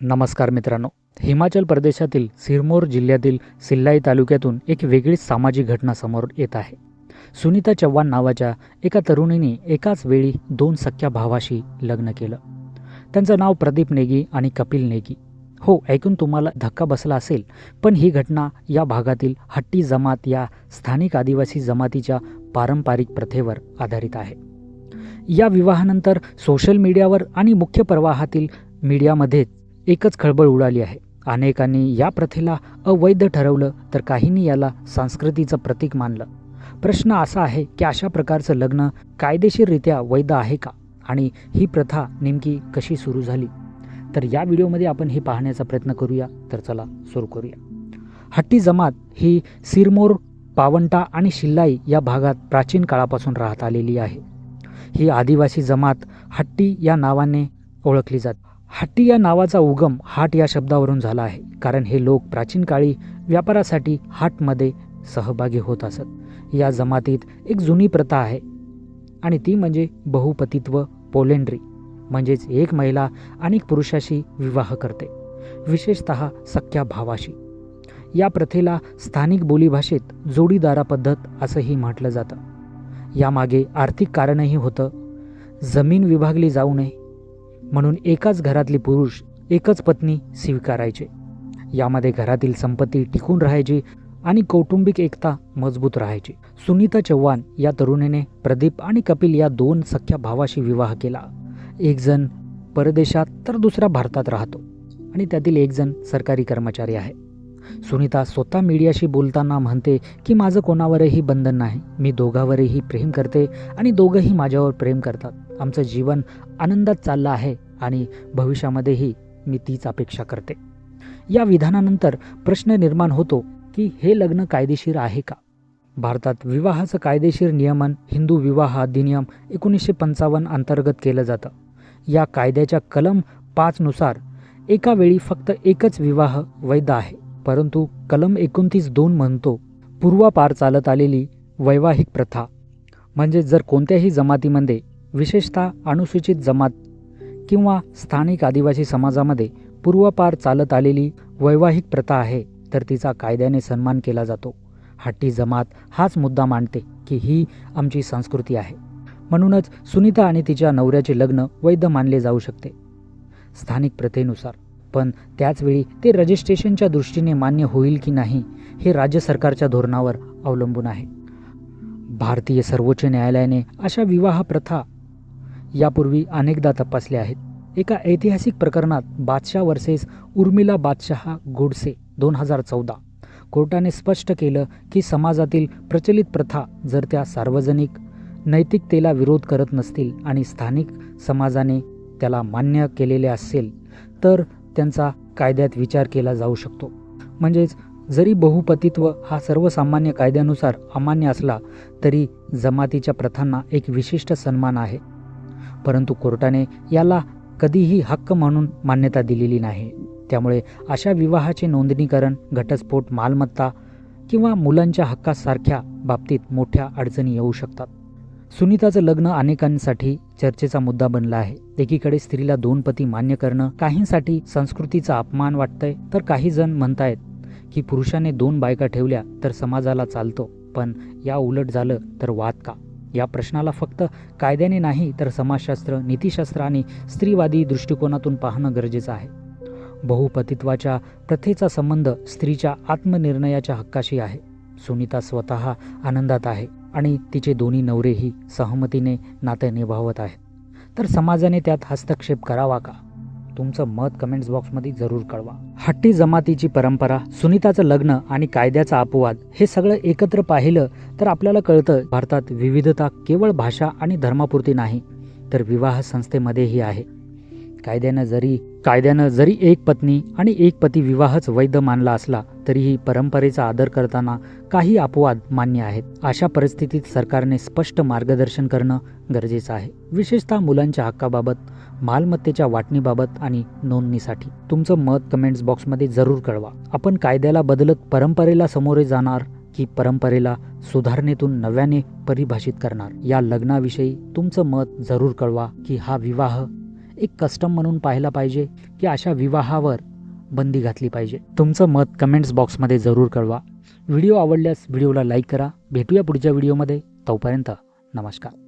नमस्कार मित्रांनो. हिमाचल प्रदेशातील सिरमोर जिल्ह्यातील सिल्लाई तालुक्यातून एक वेगळीच सामाजिक घटना समोर येत आहे. सुनीता चव्हाण नावाच्या एका तरुणीने एकाच वेळी दोन सख्या भावाशी लग्न केलं. त्यांचं नाव प्रदीप नेगी आणि कपिल नेगी. हो ऐकून तुम्हाला धक्का बसला असेल पण ही घटना या भागातील हट्टी जमात या स्थानिक आदिवासी जमातीच्या पारंपरिक प्रथेवर आधारित आहे. या विवाहानंतर सोशल मीडियावर आणि मुख्य प्रवाहातील मीडियामध्ये एकच खळबळ उडाली आहे. अनेकांनी या प्रथेला अवैध ठरवलं तर काहींनी याला संस्कृतीचं प्रतीक मानलं. प्रश्न असा आहे की अशा प्रकारचं लग्न कायदेशीररित्या वैध आहे का? आणि ही प्रथा नेमकी कशी सुरू झाली? तर या व्हिडिओमध्ये आपण हे पाहण्याचा प्रयत्न करूया. तर चला सुरू करूया. हट्टी जमात ही सिरमोर पावंटा आणि शिल्लाई या भागात प्राचीन काळापासून राहत आलेली आहे. ही आदिवासी जमात हट्टी या नावाने ओळखली जाते. हट्टी या नावाचा उगम हाट या शब्दावरून झाला आहे कारण हे लोक प्राचीन काळी व्यापारासाठी हाटमध्ये सहभागी होत असत. या जमातीत एक जुनी प्रथा आहे आणि ती म्हणजे बहुपतित्व पोलेंड्री म्हणजेच एक महिला अनेक पुरुषाशी विवाह करते विशेषत सख्या भावाशी. या प्रथेला स्थानिक बोलीभाषेत जोडीदारा पद्धत असंही म्हटलं जातं. यामागे आर्थिक कारणही होतं. जमीन विभागली जाऊ नये म्हणून एकाच घरातले पुरुष एकच पत्नी स्वीकारायचे. यामध्ये घरातील संपत्ती टिकून राहायची आणि कौटुंबिक एकता मजबूत राहायची. सुनीता चव्हाण या तरुणीने प्रदीप आणि कपिल या दोन सख्या भावाशी विवाह केला. एक जण परदेशात तर दुसरा भारतात राहतो आणि त्यातील एक जण सरकारी कर्मचारी आहे. सुनीता स्वतः मीडियाशी बोलताना म्हणते की माझं कोणावरही बंधन नाही. मी दोघावरही प्रेम करते आणि दोघंही माझ्यावर प्रेम करतात. आमचं जीवन आनंदात चाललं आहे आणि भविष्यामध्येही मी तीच अपेक्षा करते. या विधानानंतर प्रश्न निर्माण होतो की हे लग्न कायदेशीर आहे का? भारतात विवाहाचं कायदेशीर नियमन हिंदू विवाह अधिनियम एकोणीसशे पंचावन्न अंतर्गत केलं जातं. या कायद्याच्या कलम पाचनुसार एका वेळी फक्त एकच विवाह वैध आहे. परंतु कलम एकोणतीस दोन म्हणतो पूर्वापार चालत आलेली वैवाहिक प्रथा. म्हणजे जर कोणत्याही जमातीमध्ये विशेषतः अनुसूचित जमात किंवा स्थानिक आदिवासी समाजामध्ये पूर्वापार चालत आलेली वैवाहिक प्रथा आहे तर तिचा कायद्याने सन्मान केला जातो. हट्टी जमात हाच मुद्दा मांडते की ही आमची संस्कृती आहे. म्हणूनच सुनीता आणि तिच्या नवऱ्याचे लग्न वैध मानले जाऊ शकते. स्थानिक प्रथेनुसार पण त्याचवेळी ते रजिस्ट्रेशनच्या दृष्टीने मान्य होईल की नाही हे राज्य सरकारच्या धोरणावर अवलंबून आहे. भारतीय सर्वोच्च न्यायालयाने अशा विवाह प्रथा यापूर्वी अनेकदा तपासल्या आहेत. एका ऐतिहासिक प्रकरणात बादशाह वर्सेस उर्मिला बादशहा गोडसे दोन हजार चौदा कोर्टाने स्पष्ट केलं की समाजातील प्रचलित प्रथा जर त्या सार्वजनिक नैतिकतेला विरोध करत नसतील आणि स्थानिक समाजाने त्याला मान्य केलेले असेल तर त्यांचा कायद्यात विचार केला जाऊ शकतो. म्हणजेच जरी बहुपतित्व हा सर्वसामान्य कायद्यानुसार अमान्य असला तरी जमातीच्या प्रथांना एक विशिष्ट सन्मान आहे. परंतु कोर्टाने याला कधीही हक्क म्हणून मान्यता दिलेली नाही. त्यामुळे अशा विवाहाचे नोंदणीकरण घटस्फोट मालमत्ता किंवा मुलांच्या हक्कासारख्या बाबतीत मोठ्या अडचणी येऊ शकतात. सुनीताचं लग्न अनेकांसाठी चर्चेचा मुद्दा बनला आहे. एकीकडे स्त्रीला दोन पती मान्य करणं काहींसाठी संस्कृतीचा अपमान वाटतंय तर काही जण म्हणतायत की पुरुषाने दोन बायका ठेवल्या तर समाजाला चालतो पण या उलट झालं तर वाद का? या प्रश्नाला फक्त कायद्याने नाही तर समाजशास्त्र नीतिशास्त्र आणि स्त्रीवादी दृष्टिकोनातून पाहणं गरजेचं आहे. बहुपतित्वाच्या प्रथेचा संबंध स्त्रीच्या आत्मनिर्णयाच्या हक्काशी आहे. सुनीता स्वतः आनंदात आहे. आणि तिचे दोन्ही नवरेही सहमतीने नाते निभावत आहेत. तर समाजाने त्यात हस्तक्षेप करावा का? तुमचं मत कमेंट्स बॉक्समध्ये जरूर कळवा. हट्टी जमातीची परंपरा सुनीताचं लग्न आणि कायद्याचा अपवाद हे सगळं एकत्र पाहिलं तर आपल्याला कळतं भारतात विविधता केवळ भाषा आणि धर्मापुरती नाही तर विवाह संस्थेमध्येही आहे. कायद्यानं जरी कायद्यानं जरी एक पत्नी आणि एक पती विवाहच वैध मानला असला तरीही परंपरेचा आदर करताना काही अपवाद मान्य आहेत. अशा परिस्थितीत सरकारने स्पष्ट मार्गदर्शन करणं गरजेचं आहे. विशेषतः मुलांच्या हक्काबाबत मालमत्तेच्या वाटणीबाबत आणि नोंदणीसाठी. तुमचं मत कमेंट्स बॉक्समध्ये जरूर कळवा. आपण कायद्याला बदलत परंपरेला समोरे जाणार की परंपरेला सुधारणेतून नव्याने परिभाषित करणार? या लग्नाविषयी तुमचं मत जरूर कळवा की हा विवाह एक कस्टम म्हणून पाहायला पाहिजे की अशा विवाहावर बंदी घातली पाहिजे. तुमचं मत कमेंट्स बॉक्समध्ये जरूर कळवा. व्हिडिओ आवडल्यास व्हिडिओला लाईक करा. भेटूया पुढच्या व्हिडिओमध्ये तोपर्यंत नमस्कार.